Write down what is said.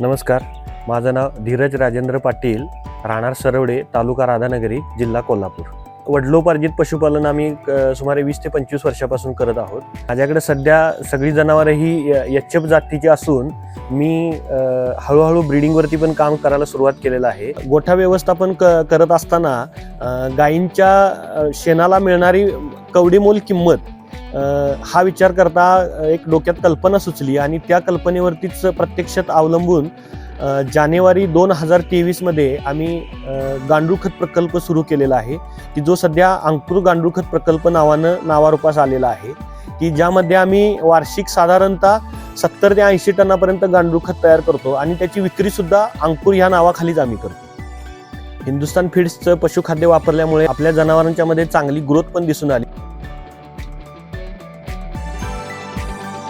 नमस्कार. माझं नाव धीरज राजेंद्र पाटील राहणार सरवडे तालुका राधानगरी जिल्हा कोल्हापूर. वडलोपार्जित पशुपालन आम्ही सुमारे वीस ते पंचवीस वर्षापासून करत आहोत. माझ्याकडे सध्या सगळी जनावरं ही एच एफ जातीची असून मी हळूहळू ब्रिडिंगवरती पण काम करायला सुरुवात केलेलं आहे. गोठा व्यवस्थापन क करत असताना गायींच्या शेणाला मिळणारी कवडीमोल किंमत हा विचार करता एक डोक्यात कल्पना सुचली आणि त्या कल्पनेवरतीच प्रत्यक्षात अवलंबून जानेवारी दोन हजार तेवीसमध्ये आम्ही गांडूळ खत प्रकल्प सुरू केलेला आहे की जो सध्या अंकुर गांडूळ खत प्रकल्प नावानं नावारूपास आलेला आहे की ज्यामध्ये आम्ही वार्षिक साधारणतः सत्तर ते ऐंशी टनापर्यंत गांडूळ खत तयार करतो आणि त्याची विक्री सुद्धा अंकुर ह्या नावाखालीच आम्ही करतो. हिंदुस्तान फीड्सचं पशुखाद्य वापरल्यामुळे आपल्या जनावरांच्या मध्ये चांगली ग्रोथ पण दिसून आली.